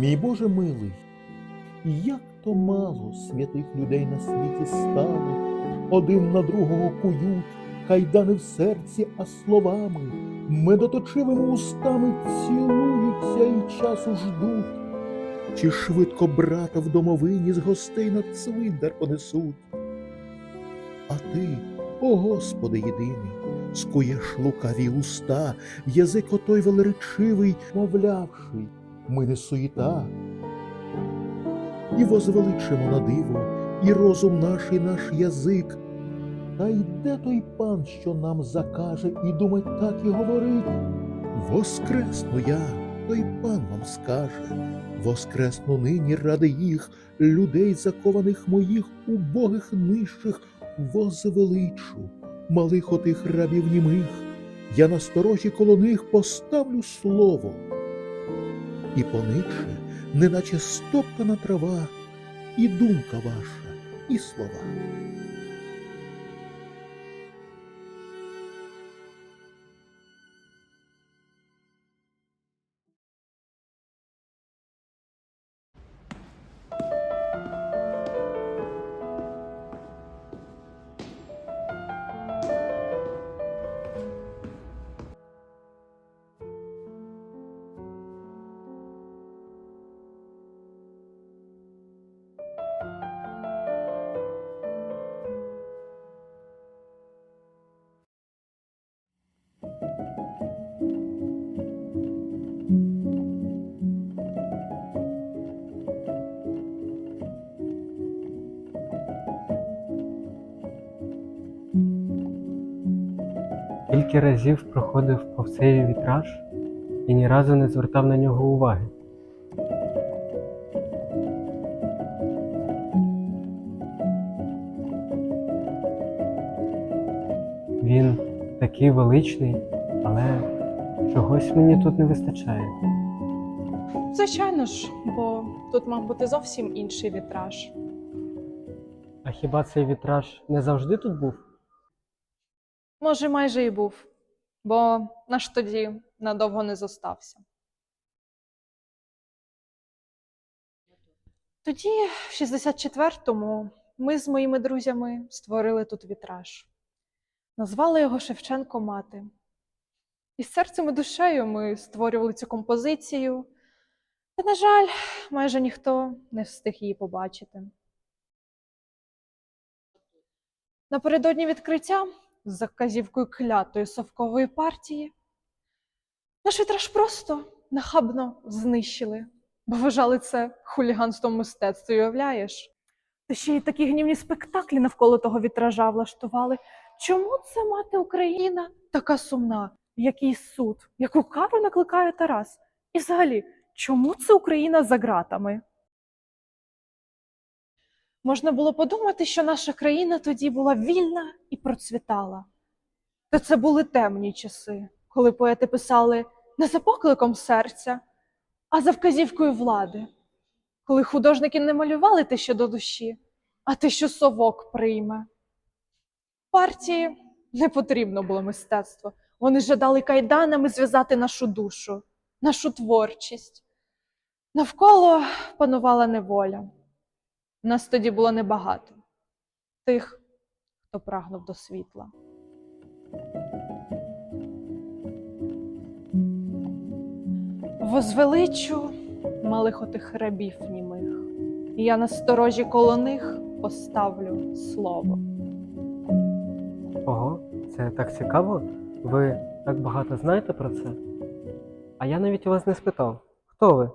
Мій Боже милий, як то мало святих людей на світі стало, один на другого кують, кайдани в серці, а словами, медоточивими устами цілуються і часу ждуть. Чи швидко брата в домовині з гостей на цвинтар понесуть? А ти, о Господи єдиний, скуєш лукаві уста, язик отой велеречивий, мовлявши, ми не суєта. І возвеличимо на диво, і розум наш, і наш язик. Та йде той пан, що нам закаже, і думать так і говорить. Воскресну я, той пан вам скаже, воскресну нині ради їх, людей, закованих моїх, убогих нижчих, возвеличу, малих отих рабів німих, я на сторожі коло них поставлю слово. І поникше, неначе стоптана трава, і думка ваша, і слова. Кілька разів проходив повз цей вітраж і ні разу не звертав на нього уваги. Такий величний, але чогось мені тут не вистачає. Звичайно ж, бо тут мав бути зовсім інший вітраж. А хіба цей вітраж не завжди тут був? Може, майже і був, бо наш тоді надовго не зостався. Тоді, в 64-му, ми з моїми друзями створили тут вітраж. Назвали його Шевченко Мати. І з серцем і душею ми створювали цю композицію. Та, на жаль, майже ніхто не встиг її побачити. Напередодні відкриття з заказівкою клятої совкової партії наш вітраж просто нахабно знищили, бо вважали це хуліганством мистецтва, уявляєш? Та ще й такі гнівні спектаклі навколо того вітража влаштували. Чому це мати Україна така сумна? Який суд? Яку кару накликає Тарас? І взагалі, чому це Україна за ґратами? Можна було подумати, що наша країна тоді була вільна і процвітала. Та це були темні часи, коли поети писали не за покликом серця, а за вказівкою влади, коли художники не малювали те, що до душі, а те, що совок прийме. Партії не потрібно було мистецтво. Вони жадали кайданами зв'язати нашу душу, нашу творчість. Навколо панувала неволя. Нас тоді було небагато тих, хто прагнув до світла. Возвеличу малих отих рабів німих, я на сторожі коло них поставлю слово. Ого, це так цікаво. Ви так багато знаєте про це? А я навіть у вас не спитав, хто ви?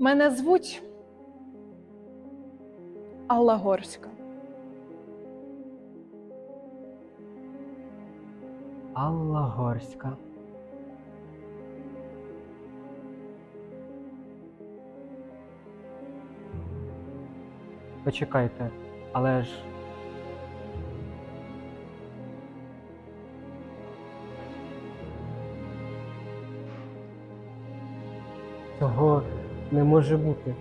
Мене звуть Алла Горська. Алла Горська. Почекайте, але ж. Цього не може бути.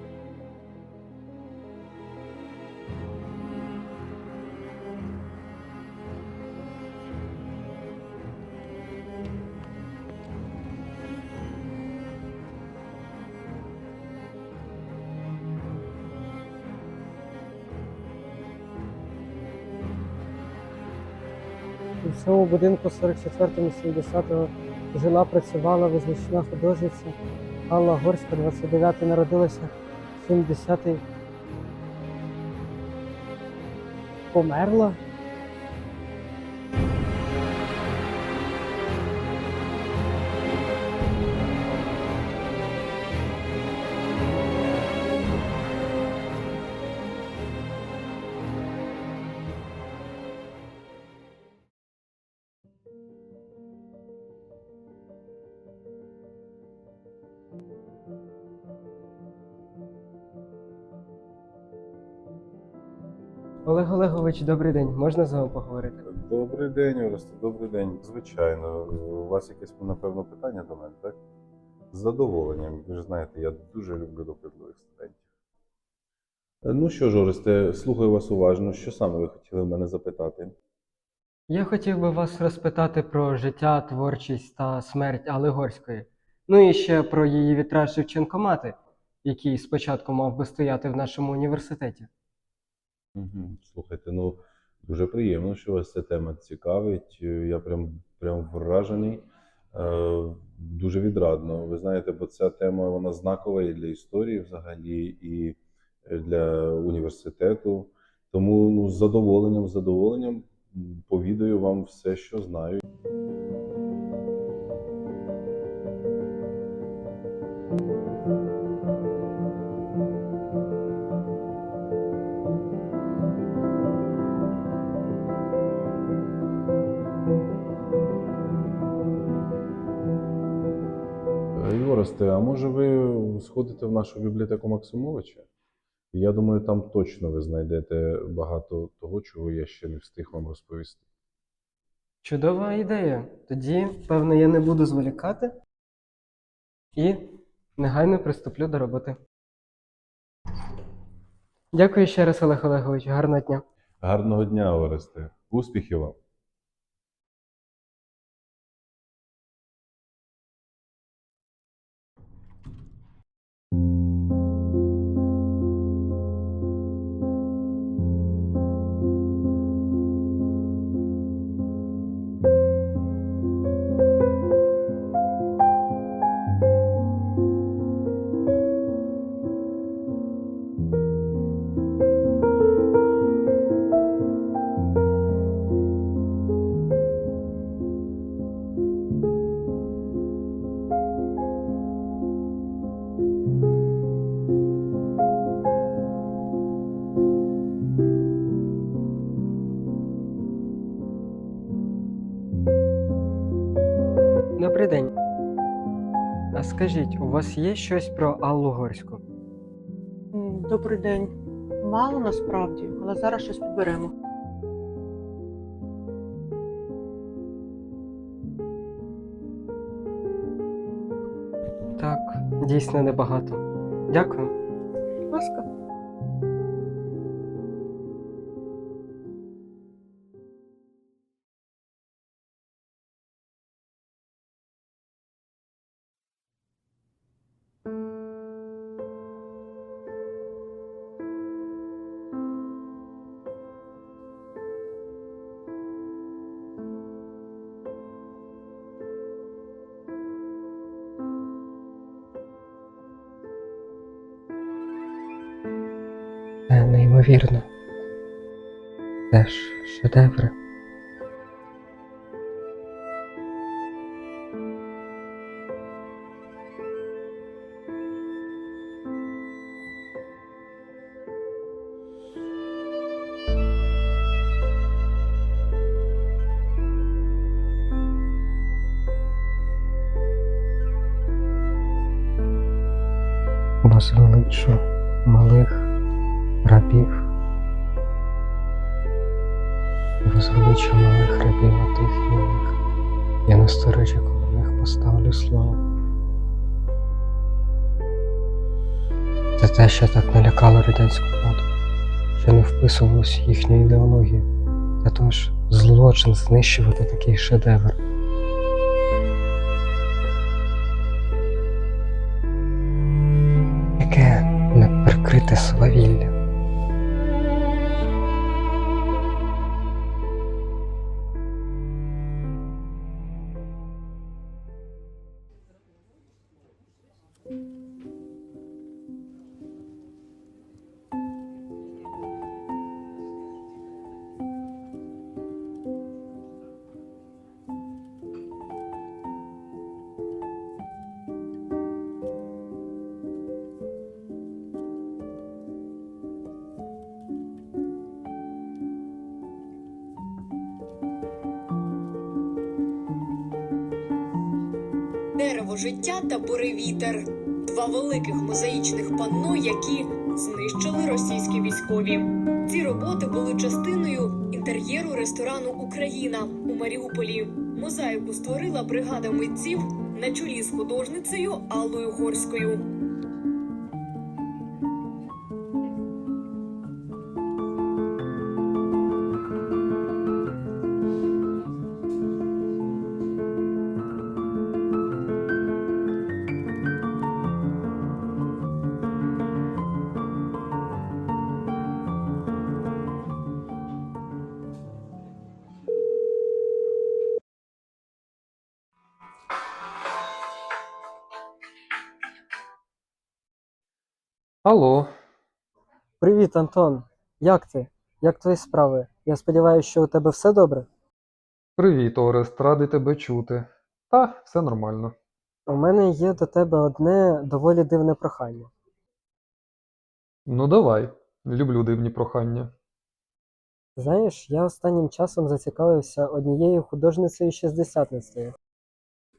В цьому будинку 44-70 жила, працювала визначна художниця Алла Горська, 29-й народилася, 70-й померла. Олег добрий день. Можна з вами поговорити? Добрий день, Оресте, добрий день. Звичайно, у вас якесь, напевно, питання до мене, так? З задоволенням. Ви ж знаєте, я дуже люблю допитливих студентів. Е, Ну що ж, Оресте, слухаю вас уважно. Що саме ви хотіли в мене запитати? Я хотів би вас розпитати про життя, творчість та смерть Алли Горської. Ну і ще про її вітраж Шевченкомати, який спочатку мав би стояти в нашому університеті. Угу. Слухайте, ну дуже приємно, що вас ця тема цікавить. Е, Я прям, прям вражений. Е, Дуже відрадно. Ви знаєте, бо ця тема вона знакова і для історії взагалі, і е, для університету. Тому ну, з задоволенням, з задоволенням повідаю вам все, що знаю. Оресте, а може ви сходите в нашу бібліотеку Максимовича? Я думаю, там точно ви знайдете багато того, чого я ще не встиг вам розповісти. Чудова ідея. Тоді, певно, я не буду зволікати і негайно приступлю до роботи. Дякую ще раз, Олег Олегович. Гарного дня. Гарного дня, Оресте. Успіхів вам! Вас є щось про Аллу Горську? Добрий день. Мало насправді, але зараз щось підберемо. Так, дійсно небагато. Дякую. Неймовірно. Це ж шедеври. Возвеличу малих рабів. Возвеличу малих рабів отих юних, Я на сторожі коло них поставлю славу. Це те, що так налякало радянську владу, що не вписувалось їхню ідеологію. Та то ж злочин знищувати такий шедевр. Дерево життя та буревітер два великих мозаїчних панно, які знищили російські військові. Ці роботи були частиною інтер'єру ресторану Україна у Маріуполі. Мозаїку створила бригада митців на чолі з художницею Аллою Горською. Алло. Привіт, Антон. Як ти? Як твої справи? Я сподіваюся, що у тебе все добре? Привіт, Орест, радий тебе чути. Та, все нормально. У мене є до тебе одне доволі дивне прохання. Ну давай, люблю дивні прохання. Знаєш, я останнім часом зацікавився однією художницею шістдесятницею.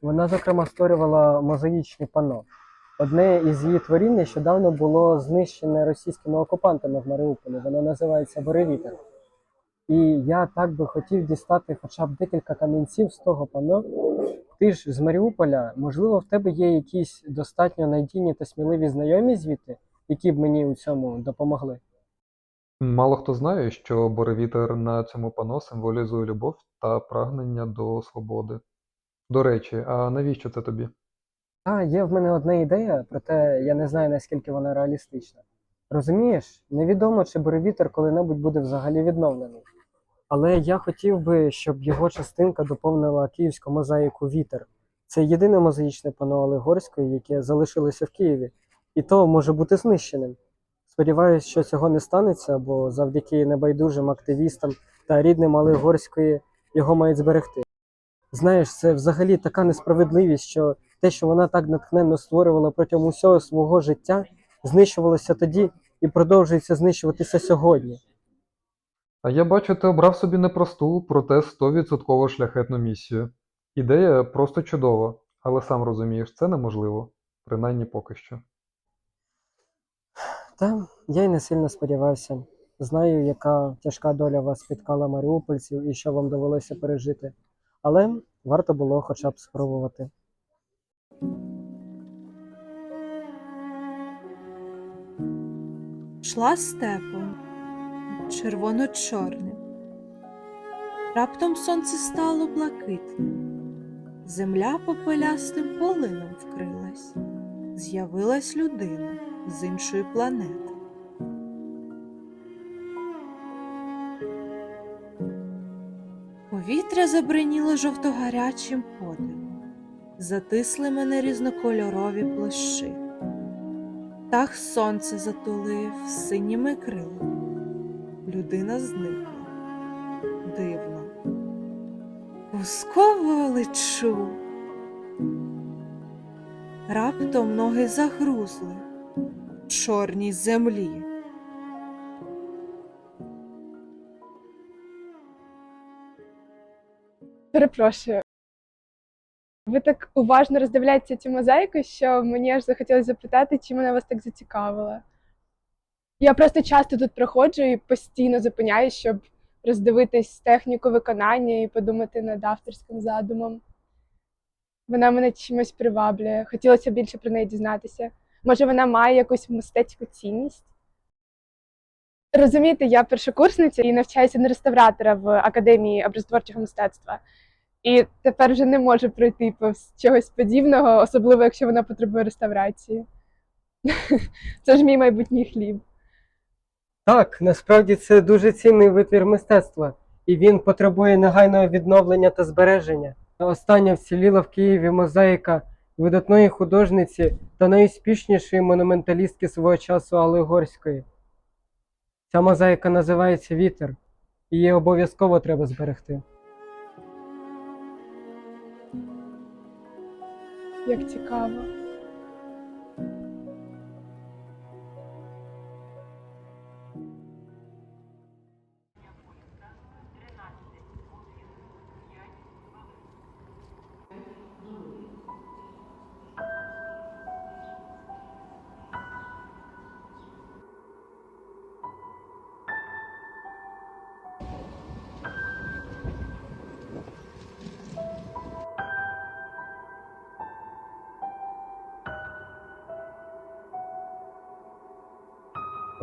Вона, зокрема, створювала мозаїчні панно. Одне із її творінь нещодавно було знищене російськими окупантами в Маріуполі. Воно називається Боревітер. І я так би хотів дістати хоча б декілька камінців з того панно. Ти ж з Маріуполя, можливо, в тебе є якісь достатньо надійні та сміливі знайомі звідти, які б мені у цьому допомогли. Мало хто знає, що буревітер на цьому пано символізує любов та прагнення до свободи. До речі, а навіщо це тобі? А, є в мене одна ідея, проте я не знаю, наскільки вона реалістична. Розумієш, невідомо, чи буревітер коли-небудь буде взагалі відновлений. Але я хотів би, щоб його частинка доповнила київську мозаїку Вітер. Це єдине мозаїчне пано Олегорської, яке залишилося в Києві, і то може бути знищеним. Сподіваюсь, що цього не станеться, бо завдяки небайдужим активістам та рідним Олегорської його мають зберегти. Знаєш, це взагалі така несправедливість, що те, що вона так натхненно створювала протягом усього свого життя, знищувалося тоді і продовжується знищуватися сьогодні. А я бачу, ти обрав собі непросту, проте 100% шляхетну місію. Ідея просто чудова, але сам розумієш, це неможливо, принаймні поки що. Та я й не сильно сподівався. Знаю, яка тяжка доля вас спіткала маріупольців і що вам довелося пережити. Але варто було хоча б спробувати. Шла степом, червоно-чорним. Раптом сонце стало блакитним, земля попелястим полином вкрилась, з'явилась людина з іншої планети. Повітря забриніло жовтогарячим подивом, затисли мене різнокольорові площі. Птах сонце затулив синіми крилами. Людина зникла. Дивно. Пусково лечу. Раптом ноги загрузли в чорній землі. Перепрошую. Ви так уважно роздивляєтеся цю мозаїку, що мені аж захотілося запитати, чим вона вас так зацікавила. Я просто часто тут проходжу і постійно зупиняюсь, щоб роздивитись техніку виконання і подумати над авторським задумом. Вона мене чимось приваблює. Хотілося більше про неї дізнатися. Може, вона має якусь мистецьку цінність? Розумієте, я першокурсниця і навчаюся на реставратора в академії образотворчого мистецтва. І тепер вже не можу пройти повз чогось подібного, особливо якщо вона потребує реставрації. Це ж мій майбутній хліб. Так, насправді це дуже цінний витвір мистецтва, і він потребує негайного відновлення та збереження. Остання вціліла в Києві мозаїка видатної художниці та найуспішнішої монументалістки свого часу Алли Горської. Ця мозаїка називається Вітер, її обов'язково треба зберегти. Як цікаво.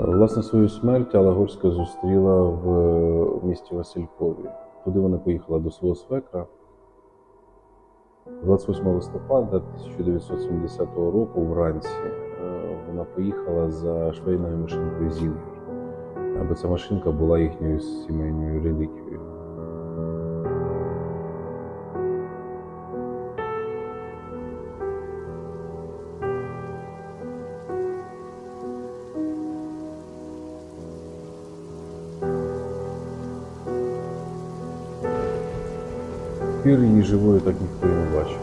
Власне, свою смерть Алла Горська зустріла в місті Василькові. Туди вона поїхала до свого свекра. 28 листопада 1970 року вранці е, вона поїхала за швейною машинкою Зілгер, аби ця машинка була їхньою сімейною реліквією. Тепер її живою так ніхто і не бачив.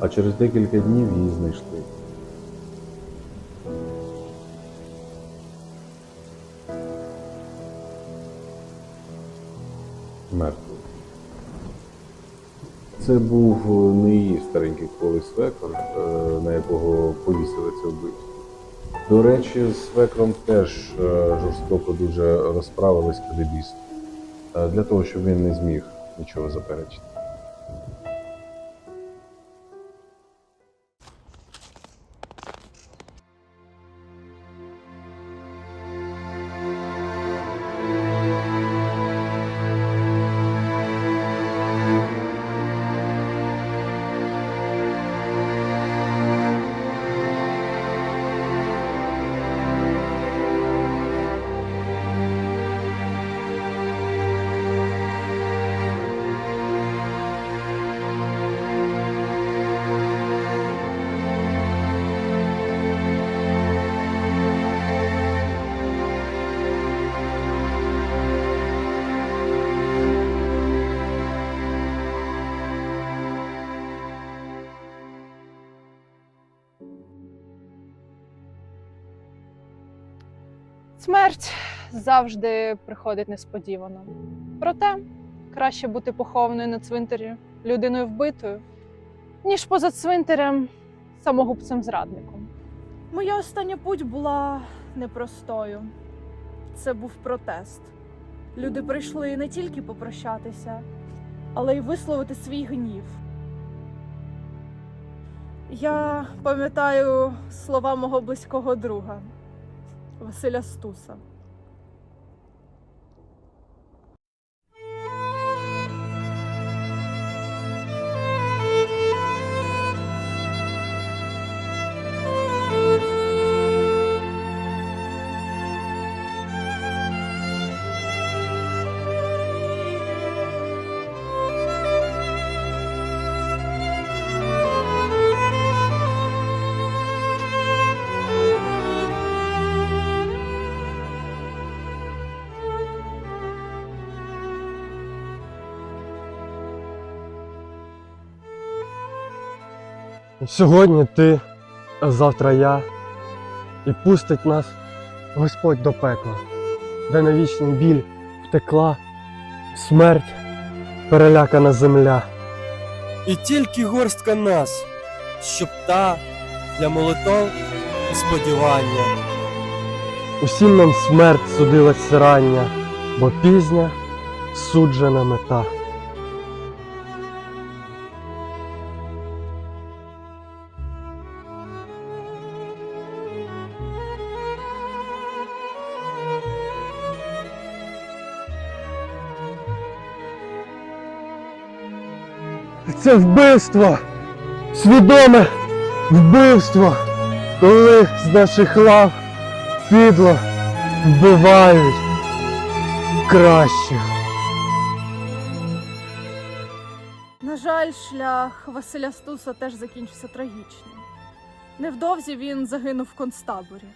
А через декілька днів її знайшли. Це був е, не її старенький колись свекор, е, на якого повісили це вбивство. До речі, з свекром теж е, жорстоко дуже розправились кадебісти, для того, щоб він не зміг нічого заперечити. Смерть завжди приходить несподівано. Проте краще бути похованою на цвинтарі людиною вбитою, ніж поза цвинтарем самогубцем зрадником. Моя остання путь була непростою. Це був протест. Люди прийшли не тільки попрощатися, але й висловити свій гнів. Я пам'ятаю слова мого близького друга Василя Стуса. Сьогодні ти, а завтра я, і пустить нас Господь до пекла, де на вічний біль втекла смерть, перелякана земля. І тільки горстка нас, щоб та для молитов і сподівання. Усім нам смерть судилась рання, бо пізня суджена мета. Це вбивство, свідоме вбивство, коли з наших лав підло вбивають кращих. На жаль, шлях Василя Стуса теж закінчився трагічно. Невдовзі він загинув в концтаборі.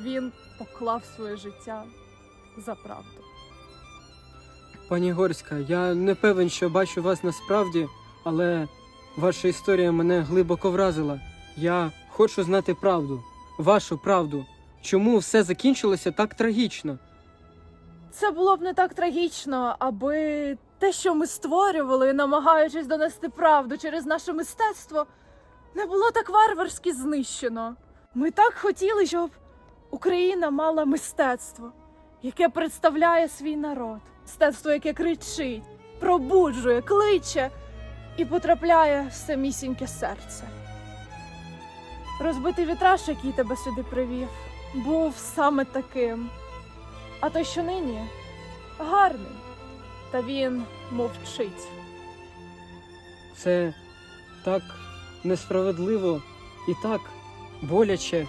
Він поклав своє життя за правду. Пані Горська, я не певен, що бачу вас насправді, але ваша історія мене глибоко вразила. Я хочу знати правду, вашу правду. Чому все закінчилося так трагічно? Це було б не так трагічно, аби те, що ми створювали, намагаючись донести правду через наше мистецтво, не було так варварськи знищено. Ми так хотіли, щоб Україна мала мистецтво, яке представляє свій народ, мистецтво, яке кричить, пробуджує, кличе і потрапляє в самісіньке серце. Розбитий вітраж, який тебе сюди привів, був саме таким. А той, що нині, гарний, та він мовчить. Це так несправедливо і так боляче,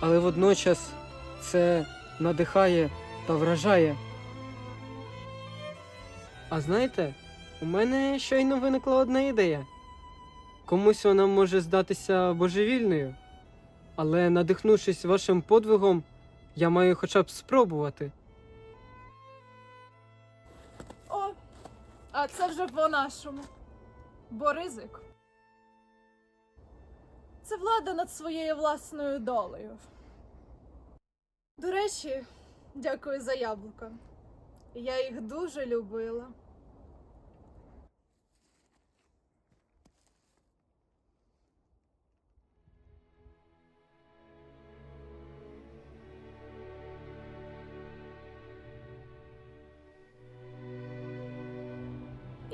але водночас це надихає та вражає. А знаєте, у мене щойно виникла одна ідея. Комусь вона може здатися божевільною, але надихнувшись вашим подвигом, я маю хоча б спробувати. О, а це вже по-нашому. Бо ризик. Це влада над своєю власною долею. До речі, дякую за яблука. Я їх дуже любила.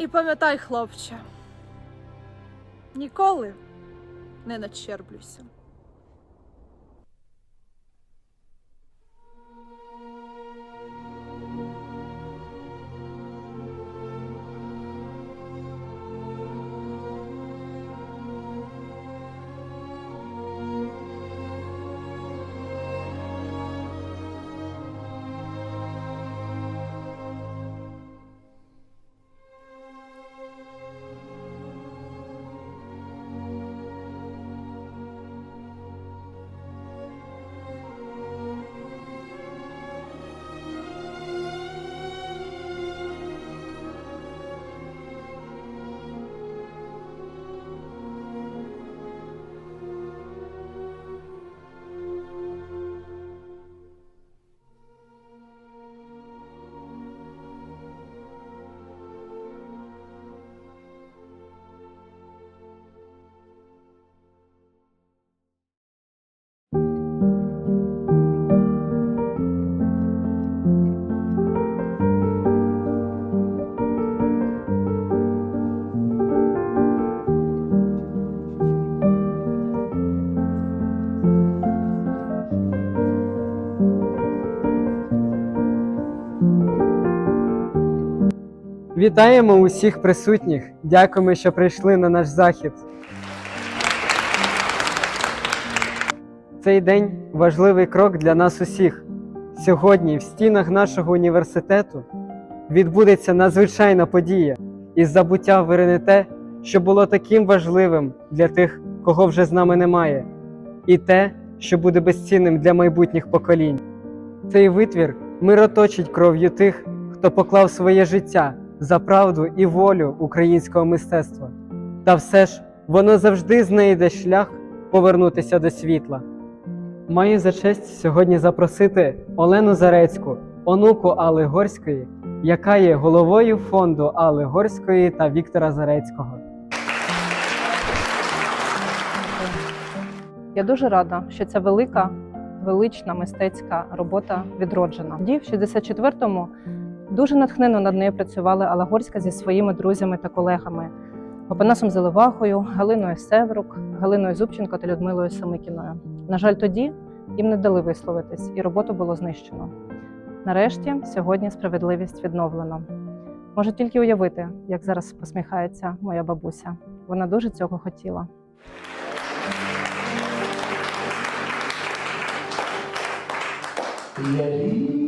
І пам'ятай, хлопче, ніколи не надщерблюйся. Вітаємо усіх присутніх. Дякуємо, що прийшли на наш захід. Цей день важливий крок для нас усіх. Сьогодні в стінах нашого університету відбудеться надзвичайна подія із забуття вирине те, що було таким важливим для тих, кого вже з нами немає, і те, що буде безцінним для майбутніх поколінь. Цей витвір мироточить кров'ю тих, хто поклав своє життя за правду і волю українського мистецтва. Та все ж воно завжди знайде шлях повернутися до світла. Маю за честь сьогодні запросити Олену Зарецьку, онуку Алли Горської, яка є головою фонду Алли Горської та Віктора Зарецького. Я дуже рада, що ця велика, велична мистецька робота відроджена. Тоді, в 64-му, дуже натхненно над нею працювали Алла Горська зі своїми друзями та колегами Опанасом Заливахою, Галиною Севрук, Галиною Зубченко та Людмилою Самикіною. На жаль, тоді їм не дали висловитись, і роботу було знищено. Нарешті, сьогодні справедливість відновлено. Можу тільки уявити, як зараз посміхається моя бабуся. Вона дуже цього хотіла. А